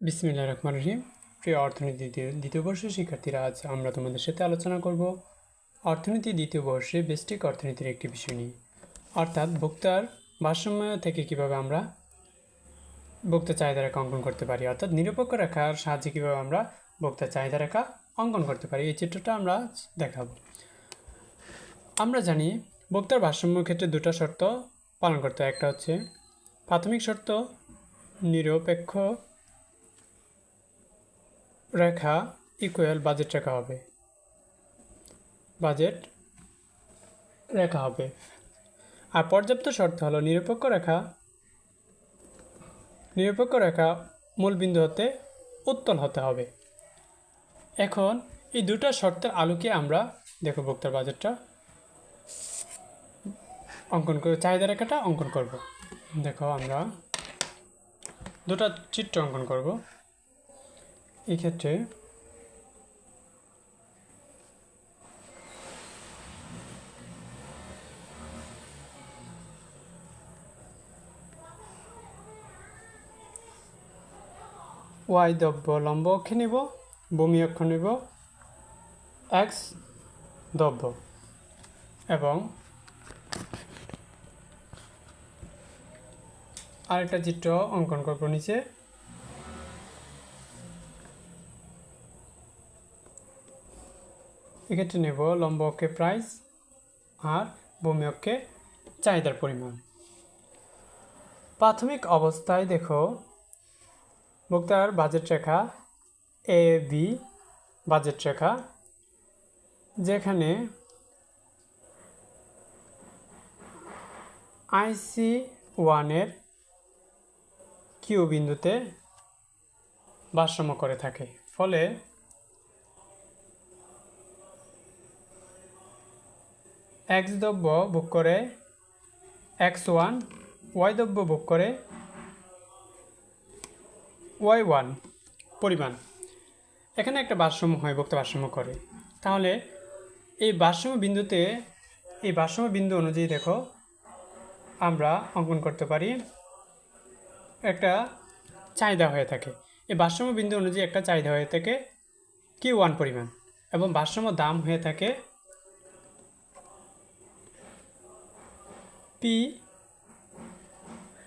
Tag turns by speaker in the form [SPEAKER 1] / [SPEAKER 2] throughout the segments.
[SPEAKER 1] বিসমিল্লাহ রহমান রহিম। প্রিয় অর্থনীতি দ্বিতীয় বর্ষের শিক্ষার্থীরা, আজ আমরা তোমাদের সাথে আলোচনা করব অর্থনীতি দ্বিতীয় বর্ষে বেস্টিক অর্থনীতির একটি বিষয় নিয়ে। অর্থাৎ ভোক্তার ভারসাম্য থেকে কীভাবে আমরা ভোক্তা চাহিদা রেখা অঙ্কন করতে পারি, অর্থাৎ নিরপেক্ষ রেখার সাহায্যে কীভাবে আমরা ভোক্তা চাহিদা রেখা অঙ্কন করতে পারি, এই চিত্রটা আমরা দেখাবো। আমরা জানি ভোক্তার ভারসাম্য ক্ষেত্রে দুটো শর্ত পালন করতে হয়। একটা হচ্ছে প্রাথমিক শর্ত, নিরপেক্ষ রেখা ইকুয়াল বাজেট রেখা হবে। বাজেট রেখা হবে। আর পর্যাপ্ত শর্ত হলো নিরপেক্ষ রেখা নিরপেক্ষ রেখা মূলবিন্দু হতে উত্তল হতে হবে। এখন এই দুটো শর্তের আলোকে আমরা দেখো ভোক্তার বাজেটটা। অঙ্কন করে, চাহিদা রেখাটা অঙ্কন করব। দেখো আমরা দুটো চিত্র অঙ্কন করব। এই ক্ষেত্রে ওয়াই দ্রব্য লম্ব অক্ষে নিব, ভূমি অক্ষ নিব এক্স দ্রব্য এবং আরেকটা চিত্র অঙ্কন করব নিচে। এক্ষেত্রে নেব লম্ব অক্ষে প্রাইস আর ভূমি অক্ষে চাহিদার পরিমাণ। প্রাথমিক অবস্থায় দেখো ভোক্তার বাজেট রেখা এ বি বাজেট রেখা, যেখানে আইসি ওয়ানের কিউ বিন্দুতে ভারসাম্য করে থাকে। ফলে এক্স দ্রব্য বুক করে এক্স ওয়ান, ওয়াই দ্রব্য বুক করে ওয়াই ওয়ান পরিমাণ। এখানে একটা ভারসাম্য হয়, ভোক্তা ভারসাম্য করে। তাহলে এই ভারসাম্য বিন্দুতে, এই ভারসাম্য বিন্দু অনুযায়ী দেখো, আমরা অঙ্কন করতে পারি, একটা চাহিদা হয়ে থাকে। এই ভারসাম্য বিন্দু অনুযায়ী একটা চাহিদা হয়ে থাকে কি ওয়ান পরিমাণ এবং ভারসাম্য দাম হয়ে থাকে পি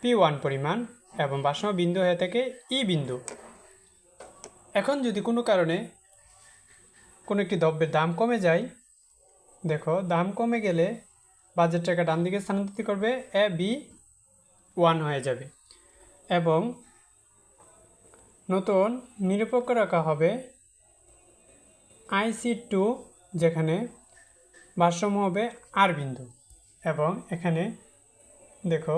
[SPEAKER 1] পি ওয়ান পরিমাণ এবং ভারসাম্য বিন্দু হয়ে থাকে ই বিন্দু। এখন যদি কোনো কারণে কোনো একটি দ্রব্যের দাম কমে যায়, দেখো, দাম কমে গেলে বাজেট টাকা ডান দিকে স্থানান্তরিত করবে এ বি ওয়ান হয়ে যাবে। এবং নতুন নিরপেক্ষ রাখা হবে আইসি টু যেখানে ভারসাম্য হবে আর বিন্দু। এবং এখানে দেখো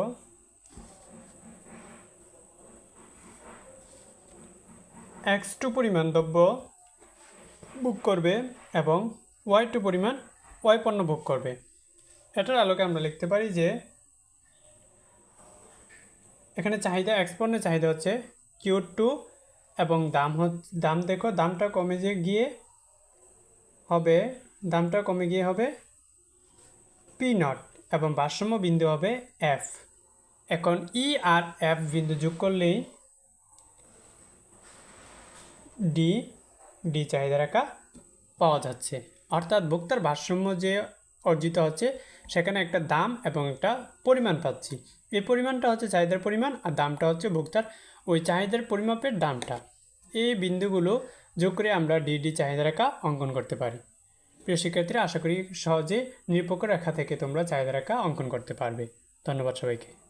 [SPEAKER 1] এক্স টু পরিমাণ দ্রব্য বুক করবে এবং ওয়াই টু পরিমাণ ওয়াই পণ্য বুক করবে। এটার আলোকে আমরা লিখতে পারি যে এখানে চাহিদা এক্স পণ্যের চাহিদা হচ্ছে কিউ টু এবং দাম দাম দেখো, দামটা কমে যে গিয়ে হবে, দামটা কমে গিয়ে হবে পি নট। এবং ভারসাম্য বিন্দু হবে এফ এখন ই আর এফ বিন্দু যোগ করলেই ডি ডি চাহিদা রেখা পাওয়া যাচ্ছে। অর্থাৎ ভোক্তার ভারসাম্য যে অর্জিত হচ্ছে, সেখানে একটা দাম এবং একটা পরিমাণ পাচ্ছি। এই পরিমাণটা হচ্ছে চাহিদার পরিমাণ আর দামটা হচ্ছে ভোক্তার ওই চাহিদার পরিমাপের দামটা। এই বিন্দুগুলো যোগ করে আমরা ডিডি চাহিদা রেখা অঙ্কন করতে পারি। প্রিয় শিক্ষার্থীরা, আশা করি সহজে নিরপেক্ষ রেখা থেকে তোমরা চাহিদা রেখা অঙ্কন করতে পারবে। ধন্যবাদ সবাইকে।